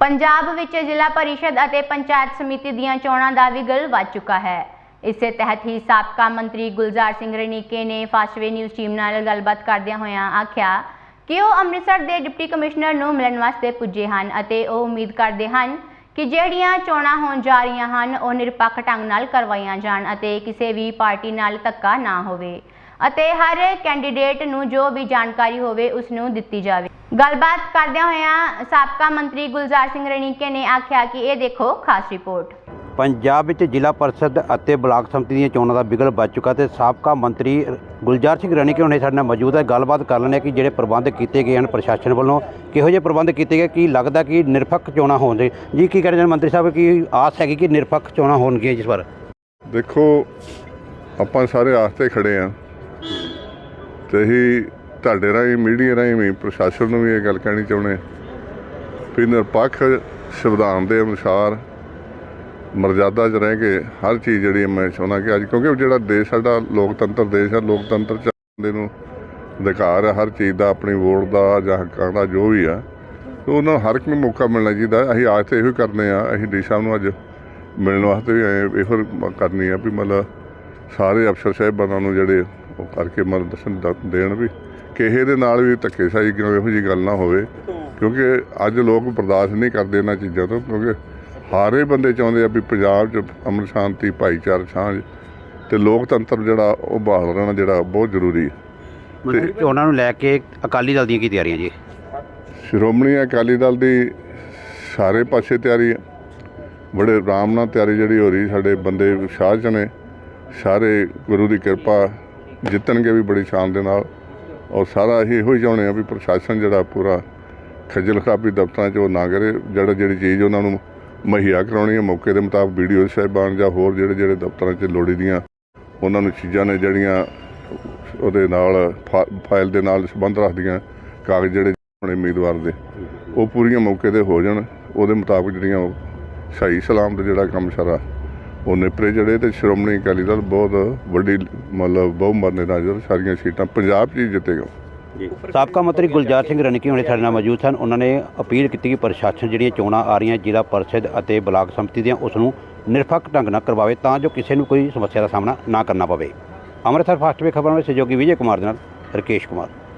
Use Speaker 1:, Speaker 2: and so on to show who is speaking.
Speaker 1: ਪੰਜਾਬ ਵਿੱਚ ਜ਼ਿਲ੍ਹਾ ਪਰਿਸ਼ਦ ਅਤੇ ਪੰਚਾਇਤ ਸਮਿਤੀ ਦੀਆਂ ਚੋਣਾਂ ਦਾ ਵੀ ਗਲ ਵੱਜ ਚੁੱਕਾ ਹੈ। ਇਸੇ ਤਹਿਤ ਹੀ ਸਾਬਕਾ ਮੰਤਰੀ ਗੁਲਜ਼ਾਰ ਸਿੰਘ ਰਣੀਕੇ ਨੇ ਫਾਸਟਵੇ ਨਿਊਜ਼ ਟੀਮ ਨਾਲ ਗੱਲਬਾਤ ਕਰਦਿਆਂ ਹੋਇਆਂ ਆਖਿਆ ਕਿ ਉਹ ਅੰਮ੍ਰਿਤਸਰ ਦੇ ਡਿਪਟੀ ਕਮਿਸ਼ਨਰ ਨੂੰ ਮਿਲਣ ਵਾਸਤੇ ਪੁੱਜੇ ਹਨ ਅਤੇ ਉਹ ਉਮੀਦ ਕਰਦੇ ਹਨ ਕਿ ਜਿਹੜੀਆਂ ਚੋਣਾਂ ਹੋਣ ਜਾ ਰਹੀਆਂ ਹਨ, ਉਹ ਨਿਰਪੱਖ ਢੰਗ ਨਾਲ ਕਰਵਾਈਆਂ ਜਾਣ ਅਤੇ ਕਿਸੇ ਵੀ ਪਾਰਟੀ ਨਾਲ ਧੱਕਾ ਨਾ ਹੋਵੇ ਅਤੇ ਹਰ ਕੈਂਡੀਡੇਟ ਨੂੰ ਜੋ ਵੀ ਜਾਣਕਾਰੀ ਹੋਵੇ, ਉਸ ਨੂੰ ਦਿੱਤੀ ਜਾਵੇ। ਗੱਲਬਾਤ ਕਰਦਿਆਂ ਹੋਇਆਂ ਸਾਬਕਾ ਮੰਤਰੀ ਗੁਲਜ਼ਾਰ ਸਿੰਘ ਰਣੀਕੇ ਨੇ ਆਖਿਆ ਕਿ ਇਹ ਦੇਖੋ ਖਾਸ ਰਿਪੋਰਟ।
Speaker 2: ਪੰਜਾਬ ਵਿੱਚ ਜ਼ਿਲ੍ਹਾ ਪਰਿਸ਼ਦ ਅਤੇ ਬਲਾਕ ਸੰਮਤੀ ਦੀਆਂ ਚੋਣਾਂ ਦਾ ਬਿਗਲ ਵੱਜ ਚੁੱਕਾ ਤੇ ਸਾਬਕਾ ਮੰਤਰੀ ਗੁਲਜ਼ਾਰ ਸਿੰਘ ਰਣੀਕੇ ਹੁਣੇ ਸਾਡੇ ਨਾਲ ਮੌਜੂਦ ਹੈ। ਗੱਲਬਾਤ ਕਰ ਲੈਂਦੇ ਹਾਂ ਕਿ ਜਿਹੜੇ ਪ੍ਰਬੰਧ ਕੀਤੇ ਗਏ ਹਨ ਪ੍ਰਸ਼ਾਸਨ ਵੱਲੋਂ ਕਿਹੋ ਜਿਹੇ ਪ੍ਰਬੰਧ ਕੀਤੇ ਗਏ ਕੀ ਲੱਗਦਾ ਕਿ ਨਿਰਪੱਖ ਚੋਣਾਂ ਹੋਣਗੇ ਜੀ ਕੀ ਕਹਿ ਰਹੇ ਨੇ ਮੰਤਰੀ ਸਾਹਿਬ ਕੀ ਆਸ ਹੈਗੀ ਕਿ ਨਿਰਪੱਖ ਚੋਣਾਂ ਹੋਣਗੀਆਂ ਜਿਸ ਵਾਰ?
Speaker 3: ਦੇਖੋ ਆਪਾਂ ਸਾਰੇ ਆਸਤੇ ਖੜੇ ਆ ਤੇ ਹੀ ਤੁਹਾਡੇ ਰਾਹੀਂ, ਮੀਡੀਆ ਰਾਹੀਂ ਵੀ, ਪ੍ਰਸ਼ਾਸਨ ਨੂੰ ਵੀ ਇਹ ਗੱਲ ਕਹਿਣੀ ਚਾਹੁੰਦੇ ਵੀ ਨਿਰਪੱਖ ਸੰਵਿਧਾਨ ਦੇ ਅਨੁਸਾਰ ਮਰਜ਼ਾਦਾ 'ਚ ਰਹਿ ਕੇ ਹਰ ਚੀਜ਼ ਜਿਹੜੀ ਮੈਂ ਚਾਹੁੰਦਾ ਕਿ ਅੱਜ, ਕਿਉਂਕਿ ਜਿਹੜਾ ਦੇਸ਼ ਸਾਡਾ ਲੋਕਤੰਤਰ ਦੇਸ਼ ਹੈ, ਲੋਕਤੰਤਰ 'ਚ ਨੂੰ ਅਧਿਕਾਰ ਹੈ, ਹਰ ਚੀਜ਼ ਦਾ, ਆਪਣੀ ਵੋਟ ਦਾ ਜਾਂ ਹੱਕਾਂ ਦਾ, ਜੋ ਵੀ ਆ ਉਹਨਾਂ ਨੂੰ ਹਰ ਇੱਕ ਨੂੰ ਮੌਕਾ ਮਿਲਣਾ ਚਾਹੀਦਾ ਅਸੀਂ ਅੱਜ ਤੇ ਇਹੋ ਹੀ ਕਰਨੇ ਆ ਅਸੀਂ ਡੀ ਸਾਹਿਬ ਨੂੰ ਅੱਜ ਮਿਲਣ ਵਾਸਤੇ ਵੀ ਆਏ, ਇਹੋ ਕਰਨੀ ਆ ਵੀ ਮਤਲਬ ਸਾਰੇ ਅਫਸਰ ਸਾਹਿਬਾਨਾਂ ਨੂੰ ਜਿਹੜੇ ਉਹ ਕਰਕੇ ਮਤਲਬ ਦੱਸਣ ਦੇਣ ਵੀ। ਕਿਸੇ ਦੇ ਨਾਲ ਵੀ ਧੱਕੇਸ਼ਾਹੀ ਕਿਉਂ ਇਹੋ ਜੀ ਗੱਲ ਨਾ ਹੋਵੇ? ਕਿਉਂਕਿ ਅੱਜ ਲੋਕ ਬਰਦਾਸ਼ਤ ਨਹੀਂ ਕਰਦੇ ਇਹਨਾਂ ਚੀਜ਼ਾਂ ਤੋਂ ਕਿਉਂਕਿ ਹਾਰੇ ਬੰਦੇ ਚਾਹੁੰਦੇ ਆ ਵੀ ਪੰਜਾਬ 'ਚ ਅਮਨ ਸ਼ਾਂਤੀ ਭਾਈਚਾਰਾ ਸਾਂਝ ਤੇ ਲੋਕਤੰਤਰ ਜਿਹੜਾ ਉਹ ਬਹਾਲ ਰਹਿਣਾ ਜਿਹੜਾ ਬਹੁਤ ਜ਼ਰੂਰੀ ਹੈ।
Speaker 2: ਮੰਤਰੀ ਚੋਣਾਂ ਨੂੰ ਲੈ ਕੇ ਅਕਾਲੀ ਦਲ ਦੀਆਂ ਕੀ ਤਿਆਰੀਆਂ ਜੀ?
Speaker 3: ਸ਼੍ਰੋਮਣੀ ਅਕਾਲੀ ਦਲ ਦੀ ਸਾਰੇ ਪਾਸੇ ਤਿਆਰੀ ਹੈ। ਬੜੇ ਆਰਾਮ ਨਾਲ ਤਿਆਰੀ ਜਿਹੜੀ ਹੋ ਰਹੀ ਸਾਡੇ ਬੰਦੇ 'ਚ ਨੇ ਸਾਰੇ ਗੁਰੂ ਦੀ ਕਿਰਪਾ ਜਿੱਤਣਗੇ ਵੀ ਬੜੀ ਸ਼ਾਨ ਦੇ ਨਾਲ। ਔਰ ਸਾਰਾ ਅਸੀਂ ਇਹੋ ਹੀ ਚਾਹੁੰਦੇ ਆ ਵੀ ਪ੍ਰਸ਼ਾਸਨ ਜਿਹੜਾ ਪੂਰਾ ਖੱਜਲ ਖਰਾਬੀ ਦਫ਼ਤਰਾਂ 'ਚ ਉਹ ਨਾ ਕਰੇ, ਜਿਹੜਾ ਜਿਹੜੀ ਚੀਜ਼ ਉਹਨਾਂ ਨੂੰ ਮੁਹੱਈਆ ਕਰਾਉਣੀ ਹੈ, ਮੌਕੇ ਦੇ ਮੁਤਾਬਕ ਵੀਡੀਓ ਸਾਹਿਬਾਨ ਜਾਂ ਹੋਰ ਜਿਹੜੇ ਜਿਹੜੇ ਦਫ਼ਤਰਾਂ 'ਚ ਲੋੜੀ ਦੀਆਂ ਉਹਨਾਂ ਨੂੰ ਚੀਜ਼ਾਂ ਨੇ ਜਿਹੜੀਆਂ ਉਹਦੇ ਨਾਲ ਫਾ- ਫਾਈਲ ਦੇ ਨਾਲ ਸੰਬੰਧ ਰੱਖਦੀਆਂ, ਕਾਗਜ਼ ਜਿਹੜੇ ਆਪਣੇ ਉਮੀਦਵਾਰ ਦੇ, ਉਹ ਪੂਰੀਆਂ ਮੌਕੇ ਤੇ ਹੋ ਜਾਣ। ਉਹਦੇ ਮੁਤਾਬਕ ਜਿਹੜੀਆਂ ਉਹ ਸਹੀ ਸਲਾਮ ਤੇ ਜਿਹੜਾ ਕੰਮ ਸਾਰਾ ਉਹ ਨਿਪਰੇ ਜਿਹੜੇ ਤੇ ਸ਼੍ਰੋਮਣੀ ਅਕਾਲੀ ਦਲ ਬਹੁਤ ਵੱਡੀ ਮਤਲਬ ਬਹੁਮਤ ਦੇ ਨਾਲ ਸਾਰੀਆਂ ਸੀਟਾਂ ਪੰਜਾਬ 'ਚ ਹੀ ਜਿੱਤੇਗਾ
Speaker 2: ਜੀ। ਸਾਬਕਾ ਮੰਤਰੀ ਗੁਲਜ਼ਾਰ ਸਿੰਘ ਰਣੀਕੇ ਹੁਣੇ ਸਾਡੇ ਨਾਲ ਮੌਜੂਦ ਸਨ। ਉਹਨਾਂ ਨੇ ਅਪੀਲ ਕੀਤੀ ਕਿ ਪ੍ਰਸ਼ਾਸਨ ਜਿਹੜੀਆਂ ਚੋਣਾਂ ਆ ਰਹੀਆਂ ਜ਼ਿਲ੍ਹਾ ਪਰਿਸ਼ਦ ਅਤੇ ਬਲਾਕ ਸੰਮਤੀ ਦੀਆਂ ਉਸ ਨੂੰ ਨਿਰਪੱਖ ਢੰਗ ਨਾਲ ਕਰਵਾਵੇ ਤਾਂ ਜੋ ਕਿਸੇ ਨੂੰ ਕੋਈ ਸਮੱਸਿਆ ਦਾ ਸਾਹਮਣਾ ਨਾ ਕਰਨਾ ਪਵੇ। ਅੰਮ੍ਰਿਤਸਰ ਫਾਸਟ ਵੇ ਖਬਰਾਂ ਵਿੱਚ ਸਹਿਯੋਗੀ ਵਿਜੇ ਕੁਮਾਰ ਦੇ ਨਾਲ ਰਕੇਸ਼ ਕੁਮਾਰ।